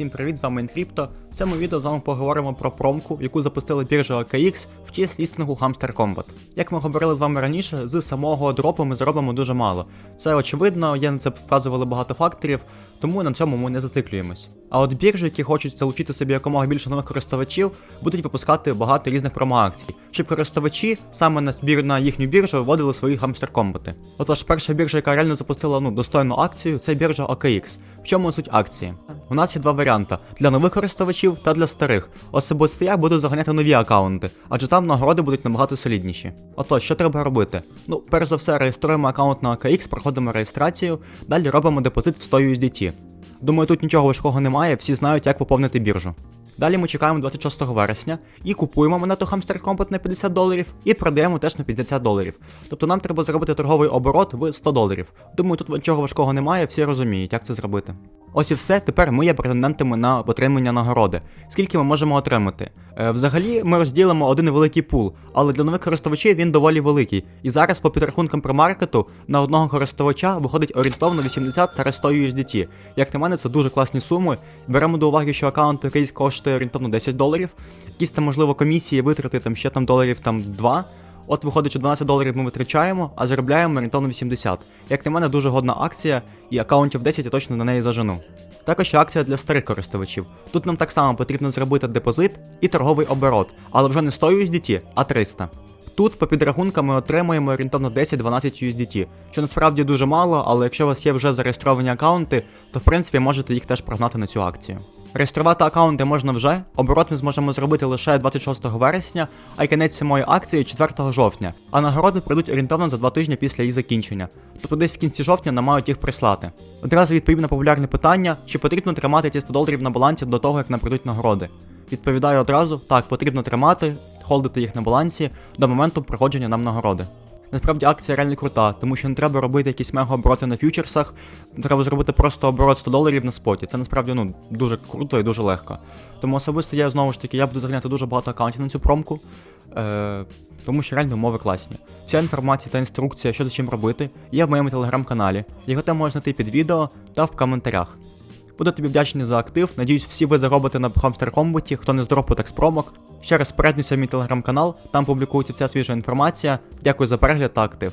Всім привіт, з вами Енкрипто. В цьому відео з вами поговоримо про промку, яку запустила біржа OKX в честь лістингу Hamster Combat. Як ми говорили з вами раніше, з самого дропу ми заробимо дуже мало. Це очевидно, я на це вказували багато факторів, тому на цьому ми не зациклюємось. А от біржі, які хочуть залучити собі якомога більше нових користувачів, будуть випускати багато різних промоакцій, щоб користувачі саме на на їхню біржу вводили свої Hamster Combat. Отож, перша біржа, яка реально запустила ну, достойну акцію, це біржа OKX. В чому суть акції? У нас є два варіанти: для нових користувачів та для старих. Особисто я буду заганяти нові аккаунти, адже там нагороди будуть набагато солідніші. Отож, що треба робити? Ну, перш за все, реєструємо аккаунт на OKX, проходимо реєстрацію, далі робимо депозит в 100 USDT. Думаю, тут нічого важкого немає, всі знають, як поповнити біржу. Далі ми чекаємо 26 вересня і купуємо монету Hamster Combat на 50 доларів і продаємо теж на 50 доларів. Тобто нам треба зробити торговий оборот в 100 доларів. Думаю, тут нічого важкого немає, всі розуміють, як це зробити. Ось і все. Тепер ми є претендентами на отримання нагороди. Скільки ми можемо отримати? Е, взагалі, ми розділимо один великий пул, але для нових користувачів він доволі великий. І зараз, по підрахункам промаркету, на одного користувача виходить орієнтовно 80 та 100 USDT. Як на мене, це дуже класні суми. Беремо до уваги, що аккаунт якийсь коштує орієнтовно 10 доларів. Якісь там, можливо, комісії витрати там ще там доларів там 2. От виходить, що 12 доларів ми витрачаємо, а заробляємо орієнтовно 80. Як на мене, дуже годна акція, і аккаунтів 10 я точно на неї зажену. Також акція для старих користувачів. Тут нам так само потрібно зробити депозит і торговий оборот, але вже не 100 USDT, а 300. Тут по підрахункам ми отримуємо орієнтовно 10-12 USDT, що насправді дуже мало, але якщо у вас є вже зареєстровані аккаунти, то в принципі можете їх теж прогнати на цю акцію. Реєструвати аккаунти можна вже, оборот ми зможемо зробити лише 26 вересня, а й кінець самої акції 4 жовтня, а нагороди прийдуть орієнтовно за 2 тижні після її закінчення. Тобто десь в кінці жовтня нам мають їх прислати. Одразу відповім на популярне питання, чи потрібно тримати ці 100 доларів на балансі до того, як нам прийдуть нагороди. Відповідаю одразу, так, потрібно тримати, холдити їх на балансі до моменту проходження нам нагороди. Насправді акція реально крута, тому що не треба робити якісь мега обороти на фьючерсах, треба зробити просто оборот 100 доларів на споті. Це насправді ну, дуже круто і дуже легко. Тому особисто я знову ж таки я буду заганяти дуже багато аккаунтів на цю промку, е, тому що реально умови класні. Вся інформація та інструкція, що за чим робити, є в моєму телеграм-каналі. Його там можна знайти під відео та в коментарях. Буду тобі вдячний за актив. Надіюсь, всі ви заробите на Hamster Combat, хто не з дропу, так з промок. Ще раз переднуся в мій телеграм-канал, там публікується вся свіжа інформація. Дякую за перегляд та актив.